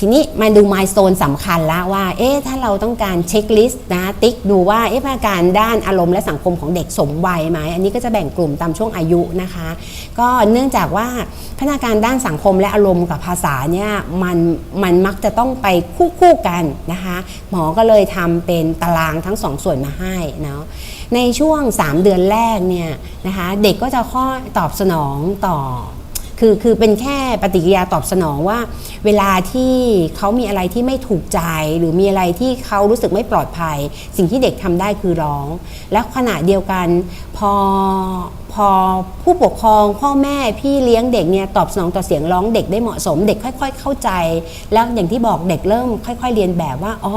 ทีนี้มาดูมายโซนสำคัญแล้วว่า เอ๊ะถ้าเราต้องการเช็คลิสต์นะติ๊กดูว่าเอ๊ะพัฒนาการด้านอารมณ์และสังคมของเด็กสมวัยไหมอันนี้ก็จะแบ่งกลุ่มตามช่วงอายุนะคะ ก็เนื่องจากว่าพัฒนาการด้านสังคมและอารมณ์กับภาษาเนี่ยมันมันมักจะต้องไปคู่คู่กันนะคะ หมอก็เลยทำเป็นตารางทั้งสองส่วนมาให้เนาะในช่วง 3 เดือนแรกเนี่ยนะคะเด็กก็จะค่อยตอบสนองต่อ คือคือเป็นแค่ปฏิกิริยาตอบสนองว่า เวลาที่เขามีอะไรที่ไม่ถูกใจ หรือมีอะไรที่เขารู้สึกไม่ปลอดภัย สิ่งที่เด็กทำได้คือร้อง และขณะเดียวกันพอพอผู้ปกครองพ่อแม่พี่เลี้ยงเด็กเนี่ยตอบสนองต่อเสียงร้องเด็กได้เหมาะสม เด็กค่อย ๆ เข้าใจ แล้วอย่างที่บอกเด็กเริ่มค่อย ๆ เรียนแบบว่าอ๋อ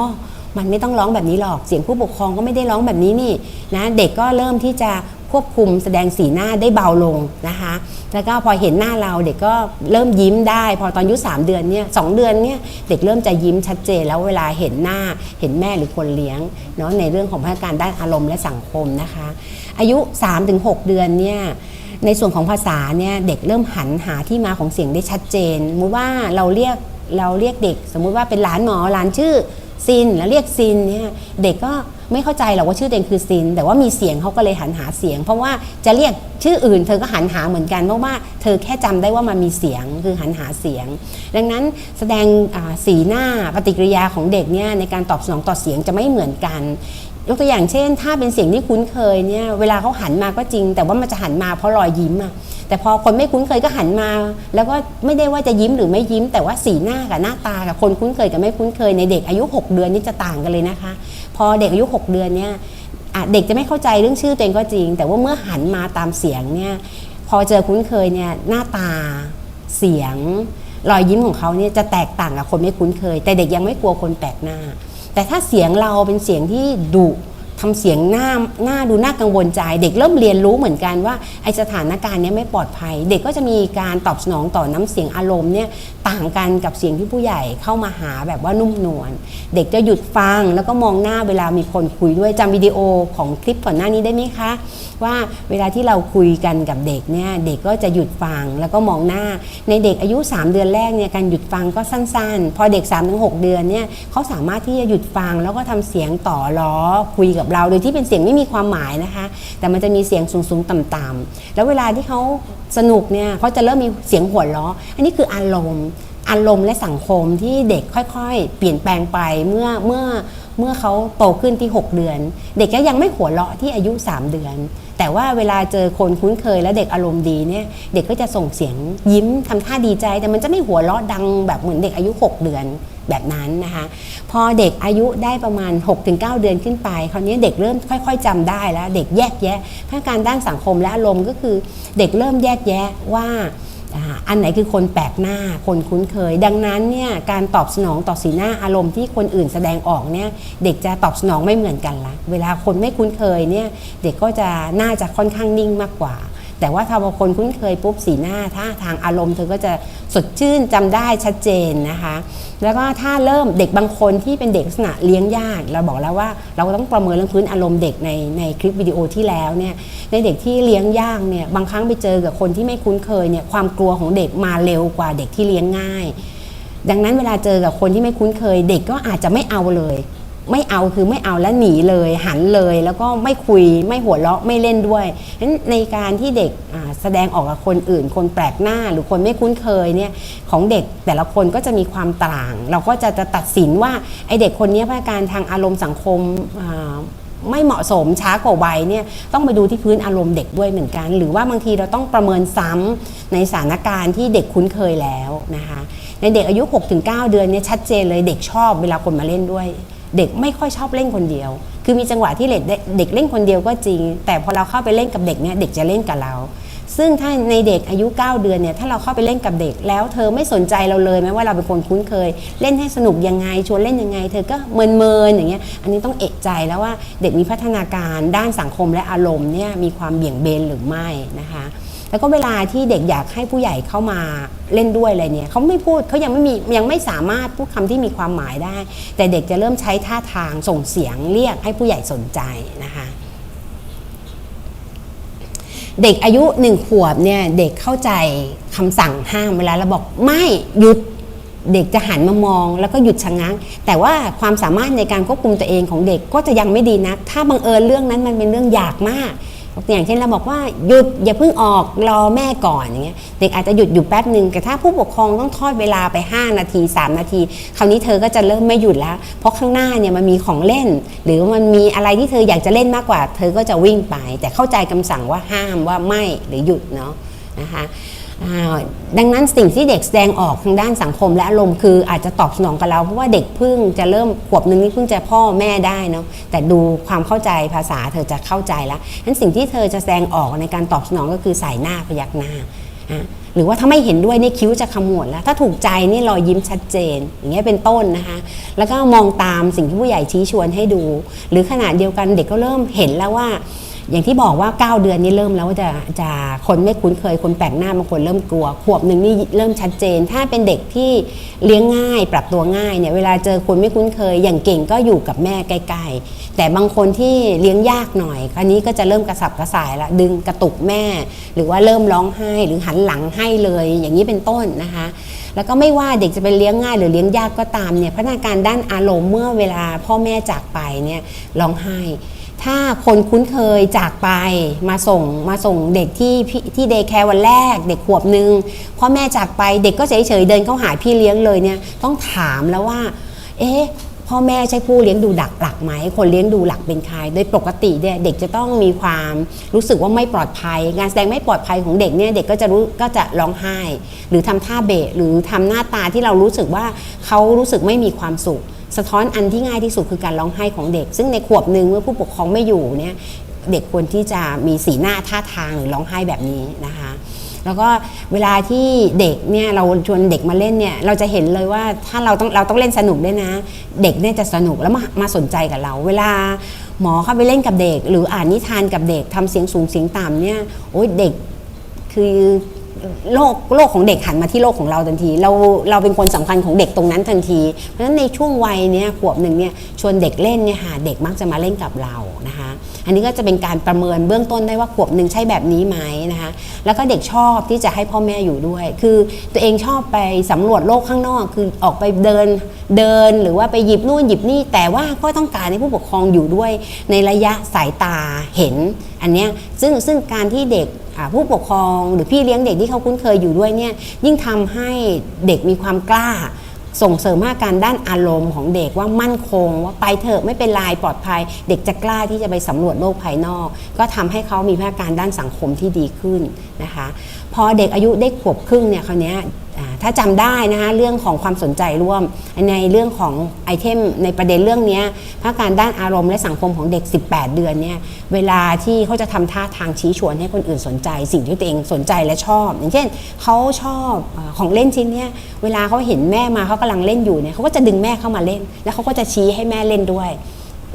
มันไม่ต้องร้องแบบนี้หรอก เสียงผู้ปกครองก็ไม่ได้ร้องแบบนี้นี่นะ เด็กก็เริ่มที่จะ ควบคุมแสดงสีหน้าได้เบาลงนะคะ แล้วก็พอเห็นหน้าเราเด็กก็เริ่มยิ้มได้ พอตอนอายุ3เดือนเนี่ยสเดือนเนี่ยเด็กเริ่มจะยิ้มชัดเจนแล้วเวลาเห็นหน้าเห็นแม่หรือคนเลี้ยงเนาะในเรื่องของพัฒนาการด้านอารมณ์และสังคมนะคะ อายุ 3-6 เดือนเนี่ยในส่วนของภาษาเนี่ยเด็กเริ่มหันหาที่มาของเสียงได้ชัดเจนสมมติว่าเราเรียกเราเรียกเด็ก สมมุติว่าเป็นหลานหมอหลานชื่อ ซินแล้วเรียกซินเนี่ยเด็กก็ไม่เข้าใจหรอกว่าชื่อเองคือซิน แต่ว่ามีเสียงเขาก็เลยหันหาเสียง เพราะว่าจะเรียกชื่ออื่น เธอก็หันหาเหมือนกันเพราะว่าเธอแค่จำได้ว่ามันมีเสียงคือหันหาเสียง ดังนั้นแสดงสีหน้าปฏิกิริยาของเด็กเนี่ยในการตอบสนองต่อเสียงจะไม่เหมือนกัน ยกตัวอย่างเช่น ถ้าเป็นเสียงที่คุ้นเคยเนี่ยเวลาเขาหันมาก็จริง แต่ว่ามันจะหันมาเพราะรอยยิ้มอะแต่พอคนไม่คุ้นเคยก็หันมา แล้วก็ไม่ได้ว่าจะยิ้มหรือไม่ยิ้ม แต่ว่าสีหน้ากับหน้าตากับคนคุ้นเคยกับไม่คุ้นเคยในเด็กอายุ 6 เดือนนี่จะต่างกันเลยนะคะ พอเด็กอายุ 6 เดือนเนี่ยเด็กจะไม่เข้าใจเรื่องชื่อตัวเองก็จริง แต่ว่าเมื่อหันมาตามเสียงเนี่ยพอเจอคุ้นเคยเนี่ยหน้าตาเสียงรอยยิ้มของเขาเนี่ยจะแตกต่างกับคนไม่คุ้นเคย แต่เด็กยังไม่กลัวคนแปลกหน้า แต่ถ้าเสียงเราเป็นเสียงที่ดุ ทำเสียงหน้าหน้าดูน่ากังวลใจ เด็กเริ่มเรียนรู้เหมือนกันว่าไอสถานการณ์นี้ไม่ปลอดภัย เด็กก็จะมีการตอบสนองต่อน้ำเสียงอารมณ์เนี่ยต่างกันกับเสียงที่ผู้ใหญ่เข้ามาหาแบบว่านุ่มนวลเด็กจะหยุดฟังแล้วก็มองหน้าเวลามีคนคุยด้วยจำวิดีโอของคลิปก่อนหน้านี้ได้ไหมคะ ว่าเวลาที่เราคุยกันกับเด็กเนี่ยเด็กก็จะหยุดฟังแล้วก็มองหน้า ในเด็กอายุ 3 เดือนแรกเนี่ยการหยุดฟังก็สั้นๆ พอเด็ก3-6เดือนเนี่ยเขาสามารถที่จะหยุดฟังแล้วก็ทำเสียงต่อล้อคุยกับเราโดยที่เป็นเสียงไม่มีความหมายนะคะ แต่มันจะมีเสียงสูงๆต่ำๆแล้วเวลาที่เขาสนุกเนี่ยเขาจะเริ่มมีเสียงหัวเราะอันนี้คืออารมณ์อารมณ์และสังคมที่เด็กค่อยๆ เปลี่ยนแปลงไปเมื่อเมื่อเมื่อเขาโตขึ้นที่ 6 เดือน เด็กก็ยังไม่หัวเราะที่อายุ 3 เดือน แต่ว่าเวลาเจอคนคุ้นเคยและเด็กอารมณ์ดีเนี่ยเด็กก็จะส่งเสียงยิ้มทำท่าดีใจ แต่มันจะไม่หัวเราะดังแบบเหมือนเด็กอายุ 6 เดือน แบบนั้นนะคะพอเด็กอายุได้ประมาณ 6-9 เดือนขึ้นไป คราวนี้เด็กเริ่มค่อย ๆจำได้แล้ว เด็กแยกแยะพัฒนาการด้านสังคมและอารมณ์ก็คือเด็กเริ่มแยกแยะว่าอ่าอันไหนคือคนแปลกหน้าคนคุ้นเคย ดังนั้นเนี่ยการตอบสนองต่อสีหน้าอารมณ์ที่คนอื่นแสดงออกเนี่ยเด็กจะตอบสนองไม่เหมือนกันละเวลาคนไม่คุ้นเคยเนี่ยเด็กก็จะน่าจะค่อนข้างนิ่งมากกว่า แต่ว่าถ้าพอคนคุ้นเคยปุ๊บสีหน้าท่าทางอารมณ์เธอก็จะสดชื่นจำได้ชัดเจนนะคะ แล้วก็ถ้าเริ่มเด็กบางคนที่เป็นเด็กลักษณะเลี้ยงยากเราบอกแล้วว่าเราต้องประเมินเรื่องพื้นอารมณ์เด็กในในคลิปวิดีโอที่แล้วเนี่ยในเด็กที่เลี้ยงยากเนี่ยบางครั้งไปเจอกับคนที่ไม่คุ้นเคยเนี่ยความกลัวของเด็กมาเร็วกว่าเด็กที่เลี้ยงง่าย ดังนั้นเวลาเจอกับคนที่ไม่คุ้นเคย เด็กก็อาจจะไม่เอาเลย ไม่เอาคือไม่เอาแล้วหนีเลย หันเลย แล้วก็ไม่คุยไม่หัวเราะไม่เล่นด้วยฉะนั้นในการที่เด็กแสดงออกกับคนอื่น คนแปลกหน้าหรือคนไม่คุ้นเคยเนี่ยของเด็กแต่ละคนก็จะมีความต่าง เราก็จะจะตัดสินว่าไอเด็กคนนี้พัฒนาการทางอารมณ์สังคมไม่เหมาะสมช้ากว่าวัยเนี่ยต้องไปดูที่พื้นอารมณ์เด็กด้วยเหมือนกัน หรือว่าบางทีเราต้องประเมินซ้ำในสถานการณ์ที่เด็กคุ้นเคยแล้วนะคะในเด็กอายุ 6-9 เดือนเนี่ยชัดเจนเลยเด็กชอบเวลาคนมาเล่นด้วย เด็กไม่ค่อยชอบเล่นคนเดียว คือมีจังหวะที่เด็กเด็กเล่นคนเดียวก็จริง แต่พอเราเข้าไปเล่นกับเด็กเนี่ยเด็กจะเล่นกับเรา ซึ่งถ้าในเด็กอายุ 9 เดือนเนี่ยถ้าเราเข้าไปเล่นกับเด็ก แล้วเธอไม่สนใจเราเลยแม้ว่าเราเป็นคนคุ้นเคย เล่นให้สนุกยังไงชวนเล่นยังไง เธอก็เมินเมินอย่างเงี้ยอันนี้ต้องเอะใจแล้วว่าเด็กมีพัฒนาการด้านสังคมและอารมณ์เนี่ยมีความเบี่ยงเบนหรือไม่นะคะ แล้วก็เวลาที่เด็กอยากให้ผู้ใหญ่เข้ามาเล่นด้วยอะไรเนี่ยเขาไม่พูดเขายังไม่มียังไม่สามารถพูดคำที่มีความหมายได้ แต่เด็กจะเริ่มใช้ท่าทางส่งเสียงเรียกให้ผู้ใหญ่สนใจนะคะเด็กอายุหนึ่งขวบเนี่ยเด็กเข้าใจคำสั่งห้ามเวลาเราบอกไม่หยุดเด็กจะหันมามองแล้วก็หยุดชะงัก แต่ว่าความสามารถในการควบคุมตัวเองของเด็กก็จะยังไม่ดีนัก ถ้าบังเอิญเรื่องนั้นมันเป็นเรื่องยากมาก อย่างเช่นเราบอกว่าหยุดอย่าเพิ่งออกรอแม่ก่อนอย่างเงี้ยเด็กอาจจะหยุดอยู่แป๊บหนึ่งแต่ถ้าผู้ปกครองต้องทอดเวลาไป 5 นาที 3 นาที คราวนี้เธอก็จะเริ่มไม่หยุดแล้ว เพราะข้างหน้าเนี่ยมันมีของเล่น หรือมันมีอะไรที่เธออยากจะเล่นมากกว่า เธอก็จะวิ่งไป แต่เข้าใจคำสั่งว่าห้ามว่าไม่หรือหยุดเนาะนะคะ ดังนั้นสิ่งที่เด็กแสดงออกทางด้านสังคมและอารมณ์คืออาจจะตอบสนองกับเราเพราะว่าเด็กเพิ่งจะเริ่มขวบหนึ่งนี่เพิ่งจะพ่อแม่ได้เนาะแต่ดูความเข้าใจภาษาเธอจะเข้าใจแล้วนั้นสิ่งที่เธอจะแสดงออกในการตอบสนองก็คือสายหน้าพยักหน้าหรือว่าถ้าไม่เห็นด้วยนี่คิ้วจะขมวดแล้ว ถ้าถูกใจนี่รอยยิ้มชัดเจน อย่างเงี้ยเป็นต้นนะคะ แล้วก็มองตามสิ่งที่ผู้ใหญ่ชี้ชวนให้ดู หรือขณะเดียวกันเด็กก็เริ่มเห็นแล้วว่า อย่างที่บอกว่า 9 เดือนนี้เริ่มแล้วจะจะคนไม่คุ้นเคยคนแปลกหน้าบางคนเริ่มกลัว ขวบหนึ่งนี่เริ่มชัดเจน ถ้าเป็นเด็กที่เลี้ยงง่าย ปรับตัวง่ายเนี่ยเวลาเจอคนไม่คุ้นเคย อย่างเก่งก็อยู่กับแม่ใกล้ๆแต่บางคนที่เลี้ยงยากหน่อยอันนี้ก็จะเริ่มกระสับกระส่ายละดึงกระตุกแม่ หรือว่าเริ่มร้องไห้หรือหันหลังให้เลย อย่างนี้เป็นต้นนะคะแล้วก็ไม่ว่าเด็กจะเป็นเลี้ยงง่ายหรือเลี้ยงยากก็ตามเนี่ยพัฒนาการด้านอารมณ์เมื่อเวลาพ่อแม่จากไปเนี่ยร้องไห้ ถ้าคนคุ้นเคยจากไปมาส่งมาส่งเด็กที่ที่เดย์แคร์วันแรก เด็กขวบหนึ่งพ่อแม่จากไปเด็กก็เฉยๆเดินเข้าหาพี่เลี้ยงเลยเนี่ยต้องถามแล้วว่า เอ๊ะพ่อแม่ใช่ผู้เลี้ยงดูดักหลักไหมคนเลี้ยงดูหลักเป็นใครโดยปกติเนี่ยเด็กจะต้องมีความรู้สึกว่าไม่ปลอดภัย งานแสดงไม่ปลอดภัยของเด็กเนี่ยเด็กก็จะรู้ก็จะร้องไห้ หรือทำท่าเบะหรือทำหน้าตาที่เรารู้สึกว่าเขารู้สึกไม่มีความสุข สะท้อนอันที่ง่ายที่สุดคือการร้องไห้ของเด็ก ซึ่งในขวบหนึ่งเมื่อผู้ปกครองไม่อยู่เนี่ยเด็กควรที่จะมีสีหน้าท่าทางหรือร้องไห้แบบนี้นะคะแล้วก็เวลาที่เด็กเนี่ยเราชวนเด็กมาเล่นเนี่ยเราจะเห็นเลยว่าถ้าเราต้องเราต้องเล่นสนุกด้วยนะ เด็กเนี่ยจะสนุกแล้วมามาสนใจกับเรา เวลาหมอเข้าไปเล่นกับเด็ก หรืออ่านนิทานกับเด็กทำเสียงสูงเสียงต่ำเนี่ยโอ้ยเด็กคือ โลกโลกของเด็กหันมาที่โลกของเราทันที เราเราเป็นคนสำคัญของเด็กตรงนั้นทันที เพราะฉะนั้นในช่วงวัยเนี้ยขวบหนึ่งเนี่ยชวนเด็กเล่นเนี่ยค่ะเด็กมักจะมาเล่นกับเรานะคะ อันนี้ก็จะเป็นการประเมินเบื้องต้นได้ว่าขวบหนึ่งใช่แบบนี้ไหมนะคะ แล้วก็เด็กชอบที่จะให้พ่อแม่อยู่ด้วย คือตัวเองชอบไปสำรวจโลกข้างนอก คือออกไปเดินเดินหรือว่าไปหยิบนู่นหยิบนี่ แต่ว่าก็ต้องการให้ผู้ปกครองอยู่ด้วยในระยะสายตาเห็นอันเนี้ยซึ่งซึ่งการที่เด็กผู้ปกครอง หรือพี่เลี้ยงเด็กที่เขาคุ้นเคยอยู่ด้วยเนี่ยยิ่งทำให้เด็กมีความกล้า ส่งเสริมมาการด้านอารมณ์ของเด็กว่ามั่นคง ว่าไปเถอะไม่เป็นไรปลอดภัย เด็กจะกล้าที่จะไปสำรวจโลกภายนอก ก็ทำให้เขามีพัฒนาการด้านสังคมที่ดีขึ้นนะคะ พอเด็กอายุได้ขวบครึ่งเนี่ยคราวเนี้ย ถ้าจำได้นะคะเรื่องของความสนใจร่วม ในเรื่องของไอเทมในประเด็นเรื่องนี้ยพัฒนาการด้านอารมณ์และสังคมของเด็ก 18 เดือนเนี่ยเวลาที่เขาจะทำท่าทางชี้ชวนให้คนอื่นสนใจ สิ่งที่ตัวเองสนใจและชอบ อย่างเช่นเขาชอบของเล่นชิ้นเนี้ยเวลาเขาเห็นแม่มาเขากำลังเล่นอยู่เนี่ยเขาก็จะดึงแม่เข้ามาเล่น แล้วเขาก็จะชี้ให้แม่เล่นด้วย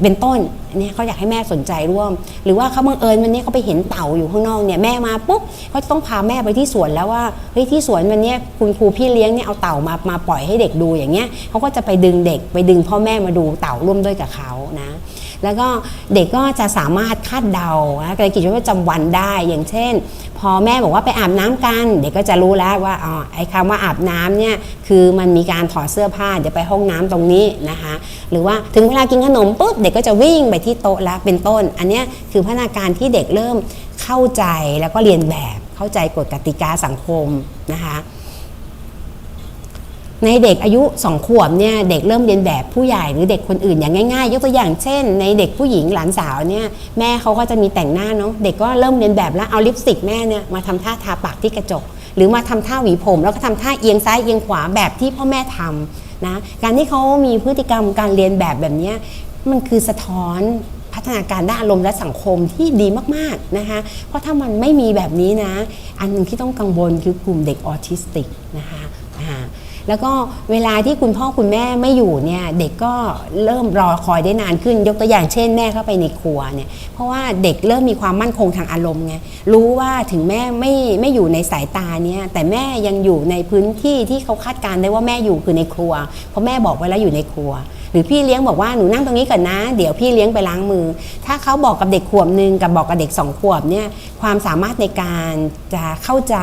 เป็นต้นเนี่ยเขาอยากให้แม่สนใจร่วม หรือว่าเขาบังเอิญวันนี้เขาไปเห็นเต่าอยู่ข้างนอกเนี่ยแม่มาปุ๊บเขาจะต้องพาแม่ไปที่สวนแล้วว่าเฮ้ยที่สวนวันนี้คุณครูพี่เลี้ยงเนี่ยเอาเต่ามามาปล่อยให้เด็กดูอย่างเงี้ยเขาก็จะไปดึงเด็กไปดึงพ่อแม่มาดูเต่าร่วมด้วยกับเขานะ แล้วก็เด็กก็จะสามารถคาดเดาในกิจวัตรประจำวันได้ อย่างเช่น พอแม่บอกว่าไปอาบน้ำกัน เด็กก็จะรู้แล้วว่าอ๋อไอ้คำว่าอาบน้ำเนี่ยคือมันมีการถอดเสื้อผ้าเดี๋ยวไปห้องน้ำตรงนี้นะคะ หรือว่าถึงเวลากินขนมปุ๊บเด็กก็จะวิ่งไปที่โต๊ะแล้วเป็นต้น อันนี้คือพัฒนาการที่เด็กเริ่มเข้าใจแล้วก็เรียนแบบเข้าใจกฎกติกาสังคมนะคะ ในเด็กอายุ2ขวบเนี่ยเด็กเริ่มเรียนแบบผู้ใหญ่หรือเด็กคนอื่นอย่างง่ายๆ ยกตัวอย่างเช่น ในเด็กผู้หญิงหลานสาวเนี่ยแม่เขาก็จะมีแต่งหน้าเนาะเด็กก็เริ่มเรียนแบบแล้วเอาลิปสติกแม่เนี่ยมาทำท่าทาปากที่กระจก หรือมาทำท่าหวีผม แล้วก็ทำท่าเอียงซ้ายเอียงขวาแบบที่พ่อแม่ทำนะการที่เขามีพฤติกรรมการเรียนแบบแบบนี้มันคือสะท้อนพัฒนาการด้านอารมณ์และสังคมที่ดีมากๆนะคะ เพราะถ้ามันไม่มีแบบนี้นะ อันหนึ่งที่ต้องกังวลคือกลุ่มเด็กออทิสติกนะคะ แล้วก็เวลาที่คุณพ่อคุณแม่ไม่อยู่เนี่ยเด็กก็เริ่มรอคอยได้นานขึ้น ยกตัวอย่างเช่นแม่เข้าไปในครัวเนี่ยเพราะว่าเด็กเริ่มมีความมั่นคงทางอารมณ์ไงรู้ว่าถึงแม่ไม่ไม่อยู่ในสายตาเนี่ยแต่แม่ยังอยู่ในพื้นที่ที่เขาคาดการได้ว่าแม่อยู่คือในครัว เพราะแม่บอกไว้แล้วอยู่ในครัว หรือพี่เลี้ยงบอกว่าหนูนั่งตรงนี้ก่อนนะ เดี๋ยวพี่เลี้ยงไปล้างมือ ถ้าเขาบอกกับเด็กขวบหนึ่งกับบอกกับเด็กสองขวบเนี่ยความสามารถในการจะเข้าใจ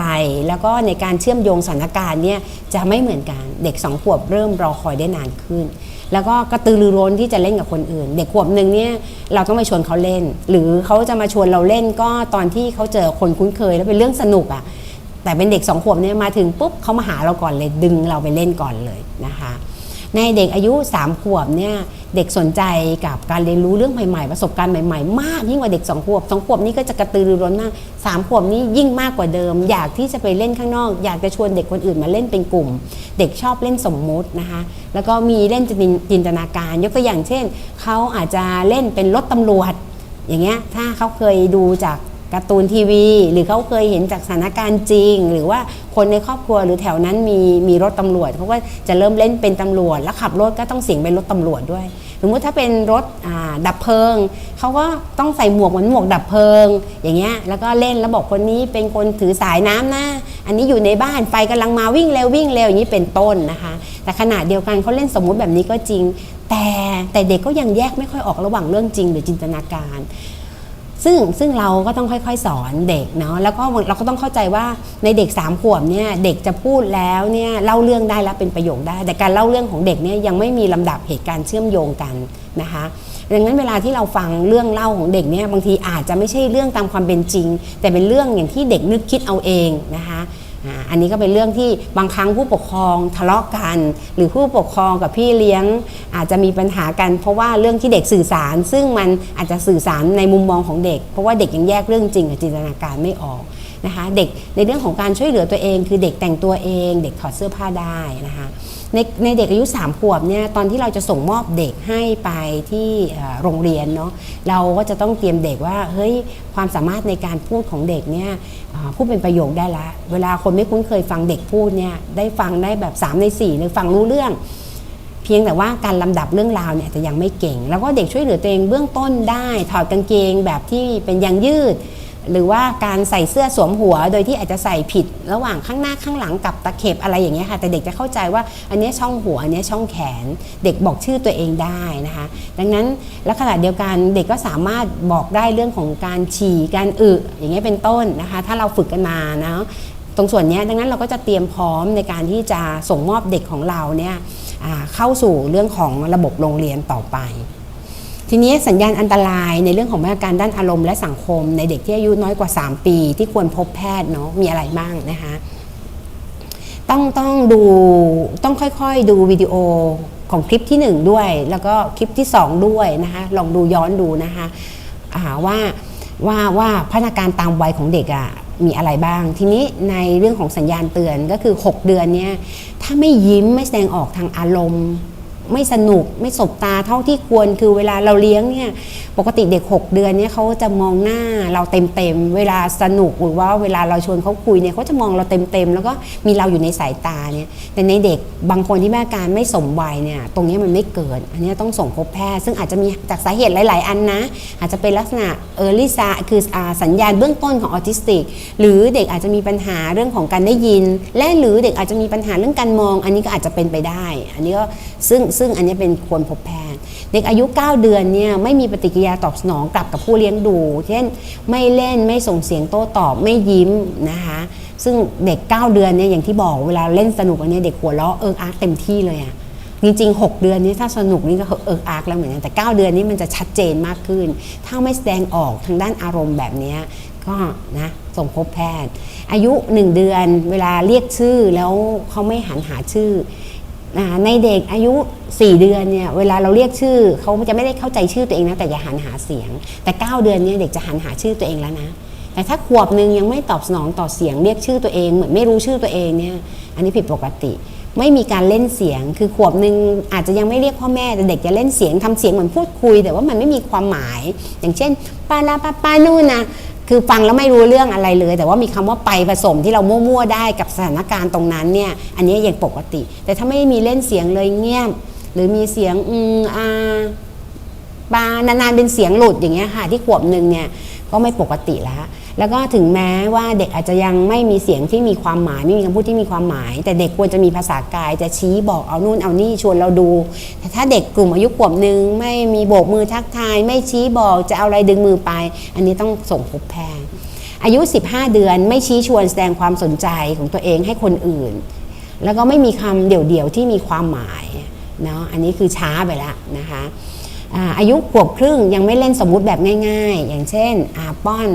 แล้วก็ในการเชื่อมโยงสถานการณ์เนี่ยจะไม่เหมือนกันเด็กสองขวบเริ่มรอคอยได้นานขึ้น แล้วก็กระตือรือร้นที่จะเล่นกับคนอื่น เด็กขวบหนึ่งเนี่ยเราต้องไปชวนเขาเล่น หรือเขาจะมาชวนเราเล่นก็ตอนที่เขาเจอคนคุ้นเคยแล้วเป็นเรื่องสนุกอะ่ะแต่เป็นเด็กสองขวบเนี่ยมาถึงปุ๊บเขามาหาเราก่อนเลยดึงเราไปเล่นก่อนเลยนะคะ ในเด็กอายุ 3 ขวบเนี่ยเด็กสนใจกับการเรียนรู้เรื่องใหม่ๆ ประสบการณ์ใหม่ๆ มากยิ่งกว่าเด็ก 2 ขวบ 2 ขวบนี่ก็จะกระตือรือร้นมาก 3 ขวบนี่ยิ่งมากกว่าเดิม อยากที่จะไปเล่นข้างนอก อยากจะชวนเด็กคนอื่นมาเล่นเป็นกลุ่ม เด็กชอบเล่นสมมุตินะคะ แล้วก็มีเล่นจินตนาการ ยกตัวอย่างเช่นเขาอาจจะเล่นเป็นรถตำรวจอย่างเงี้ยถ้าเขาเคยดูจาก การ์ตูนทีวี หรือเขาเคยเห็นจากสถานการณ์จริง หรือว่าคนในครอบครัวหรือแถวนั้นมีมีรถตำรวจเขาก็จะเริ่มเล่นเป็นตำรวจ แล้วขับรถก็ต้องเสียงเป็นรถตำรวจด้วย สมมติถ้าเป็นรถดับเพลิงเขาก็ต้องใส่หมวกเหมือนหมวกดับเพลิง อย่างเงี้ยแล้วก็เล่นแล้วบอกคนนี้เป็นคนถือสายน้ำนะอันนี้อยู่ในบ้านไฟกำลังมาวิ่งเร็ววิ่งเร็วอย่างนี้เป็นต้นนะคะ แต่ขณะเดียวกันเขาเล่นสมมุติแบบนี้ก็จริง แต่แต่เด็กก็ยังแยกไม่ค่อยออกระหว่างเรื่องจริงหรือจินตนาการ ซึ่งซึ่งเราก็ต้องค่อยๆ สอนเด็กเนาะแล้วก็เราก็ต้องเข้าใจว่าในเด็ก3ามขวบเนี่ยเด็กจะพูดแล้วเนี่ยเล่าเรื่องได้แล้วเป็นประโยคได้ แต่การเล่าเรื่องของเด็กเนี่ยยังไม่มีลำดับเหตุการณ์เชื่อมโยงกันนะคะดังนั้นเวลาที่เราฟังเรื่องเล่าของเด็กเนี่ยบางทีอาจจะไม่ใช่เรื่องตามความเป็นจริง แต่เป็นเรื่องอย่างที่เด็กนึกคิดเอาเองนะคะ อันนี้ก็เป็นเรื่องที่บางครั้งผู้ปกครองทะเลาะกัน หรือผู้ปกครองกับพี่เลี้ยง อาจจะมีปัญหากัน เพราะว่าเรื่องที่เด็กสื่อสาร ซึ่งมันอาจจะสื่อสารในมุมมองของเด็ก เพราะว่าเด็กยังแยกเรื่องจริงกับจินตนาการไม่ออกนะคะเด็กในเรื่องของการช่วยเหลือตัวเอง คือเด็กแต่งตัวเอง เด็กถอดเสื้อผ้าได้นะคะ ในในเด็กอายุ 3 ขวบเนี่ยตอนที่เราจะส่งมอบเด็กให้ไปที่โรงเรียนเนาะเราก็จะต้องเตรียมเด็กว่าเฮ้ยความสามารถในการพูดของเด็กเนี่ยพูดเป็นประโยคได้ละ เวลาคนไม่คุ้นเคยฟังเด็กพูดเนี่ยได้ฟังได้แบบ 3 ใน4หรือฟังรู้เรื่อง เพียงแต่ว่าการลำดับเรื่องราวเนี่ยจะยังไม่เก่ง แล้วก็เด็กช่วยเหลือตัวเองเบื้องต้นได้ ถอดกางเกงแบบที่เป็นยางยืด หรือว่าการใส่เสื้อสวมหัวโดยที่อาจจะใส่ผิด ระหว่างข้างหน้าข้างหลังกับตะเข็บอะไรอย่างเงี้ยค่ะ แต่เด็กจะเข้าใจว่าอันนี้ช่องหัวอันนี้ช่องแขน เด็กบอกชื่อตัวเองได้นะคะ ดังนั้นและขณะเดียวกันเด็กก็สามารถบอกได้เรื่องของการฉี่การอึอย่างเงี้ยเป็นต้นนะคะ ถ้าเราฝึกกันมานะตรงส่วนนี้ดังนั้นเราก็จะเตรียมพร้อมในการที่จะส่งมอบเด็กของเราเนี่ยเข้าสู่เรื่องของระบบโรงเรียนต่อไป ทีนี้สัญญาณอันตรายในเรื่องของมาตรการด้านอารมณ์และสังคม ในเด็กที่อายุน้อยกว่า 3 ปี ที่ควรพบแพทย์เนาะมีอะไรบ้างนะคะ ต้องต้องดูต้องค่อยๆดูวิดีโอของคลิปที่ 1 ด้วย แล้วก็คลิปที่ 2 ด้วยนะคะลองดูย้อนดูนะคะว่าว่าว่าพัฒนาการตามวัยของเด็กอะ่ะมีอะไรบ้าง ทีนี้ในเรื่องของสัญญาณเตือนก็คือ 6 เดือนเนี้ยถ้าไม่ยิ้มไม่แสดงออกทางอารมณ์ ไม่สนุกไม่สบตาเท่าที่ควรคือเวลาเราเลี้ยงเนี่ยปกติเด็ก 6 เดือนเนี่ยเขาจะมองหน้าเราเต็มๆเวลาสนุกหรือว่าเวลาเราชวนเขาคุยเนี่ยเขาจะมองเราเต็มๆแล้วก็มีเราอยู่ในสายตาเนี่ยแต่ในเด็กบางคนที่แม่การไม่สมวัยเนี่ยตรงนี้มันไม่เกิด อันนี้ต้องส่งพบแพทย์ ซึ่งอาจจะมีจากสาเหตุหลาย ๆ อันนะ อาจจะเป็นลักษณะเออร์ลิซาคือสัญญาณเบื้องต้นของออทิสติก หรือเด็กอาจจะมีปัญหาเรื่องของการได้ยิน และหรือเด็กอาจจะมีปัญหาเรื่องการมอง อันนี้ก็อาจจะเป็นไปได้ อันนี้ก็ซึ่งซึ่งอันนี้เป็นควรพบแพทย์ เด็กอายุ 9 เดือนเนี่ยไม่มีปฏิกิริยาตอบสนองกลับกับผู้เลี้ยงดู เช่นไม่เล่นไม่ส่งเสียงโต้ตอบไม่ยิ้มนะคะซึ่งเด็ก 9 เดือนเนี่ยอย่างที่บอกเวลาเล่นสนุกอันนี้เด็กหัวเราะเอิงอาร์เต็มที่เลยอะจริงๆ 6 เดือนนี้ถ้าสนุกนี่ก็เอิงอาร์แล้วเหมือนกันแต่ 9 เดือนนี้มันจะชัดเจนมากขึ้น ถ้าไม่แสดงออกทางด้านอารมณ์แบบนี้ก็นะส่งพบแพทย์ อายุ 1 เดือนเวลาเรียกชื่อแล้วเขาไม่หันหาชื่อ ในเด็กอายุ 4 เดือนเนี่ยเวลาเราเรียกชื่อเขาจะไม่ได้เข้าใจชื่อตัวเองนะแต่อย่าหันหาเสียง แต่ 9 เดือนเนี่ยเด็กจะหันหาชื่อตัวเองแล้วนะแต่ถ้าขวบหนึ่งยังไม่ตอบสนองต่อเสียงเรียกชื่อตัวเองเหมือนไม่รู้ชื่อตัวเองเนี่ยอันนี้ผิดปกติ ไม่มีการเล่นเสียง คือขวบหนึ่งอาจจะยังไม่เรียกพ่อแม่แต่เด็กจะเล่นเสียงทำเสียงเหมือนพูดคุย แต่ว่ามันไม่มีความหมาย อย่างเช่นปาลาปาปานู่นนะ คือฟังแล้วไม่รู้เรื่องอะไรเลย แต่ว่ามีคำว่าไปผสมที่เรามั่วๆได้กับสถานการณ์ตรงนั้นเนี่ยอันนี้ยังปกติ แต่ถ้าไม่มีเล่นเสียงเลยเงียบ หรือมีเสียงอืมอาปานานๆเป็นเสียงหลุดอย่างเงี้ยค่ะที่ขวบหนึ่งเนี่ยก็ไม่ปกติแล้ว แล้วก็ถึงแม้ว่าเด็กอาจจะยังไม่มีเสียงที่มีความหมาย ไม่มีคำพูดที่มีความหมาย แต่เด็กควรจะมีภาษากายจะชี้บอกเอานู่นเอานี่ชวนเราดู แต่ถ้าเด็กกลุ่มอายุขวบหนึ่งไม่มีโบกมือทักทาย ไม่ชี้บอกจะเอาอะไรดึงมือไป อันนี้ต้องส่งพบแพทย์อายุ 15 เดือนไม่ชี้ชวนแสดงความสนใจของตัวเองให้คนอื่น แล้วก็ไม่มีคำเดี่ยวๆที่มีความหมายเนาะอันนี้คือช้าไปแล้วนะคะอาอายุขวบครึ่งยังไม่เล่นสมมุติแบบง่าย ๆ อย่างเช่นอาป้อน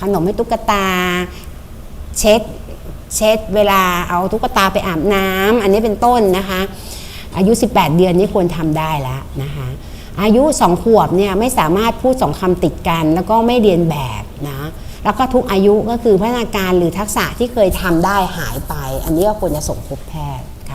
ขนมให้ตุ๊กตา เช็ดเช็ดเวลาเอาตุ๊กตาไปอาบน้ำอันนี้เป็นต้นนะคะ อายุ 18 เดือนนี่ควรทำได้แล้วนะคะ อายุ 2 ขวบเนี่ยไม่สามารถพูดสองคำติดกัน แล้วก็ไม่เรียนแบบนะแล้วก็ทุกอายุก็คือพัฒนาการหรือทักษะที่เคยทำได้หายไป อันนี้ก็ควรจะส่งพบแพทย์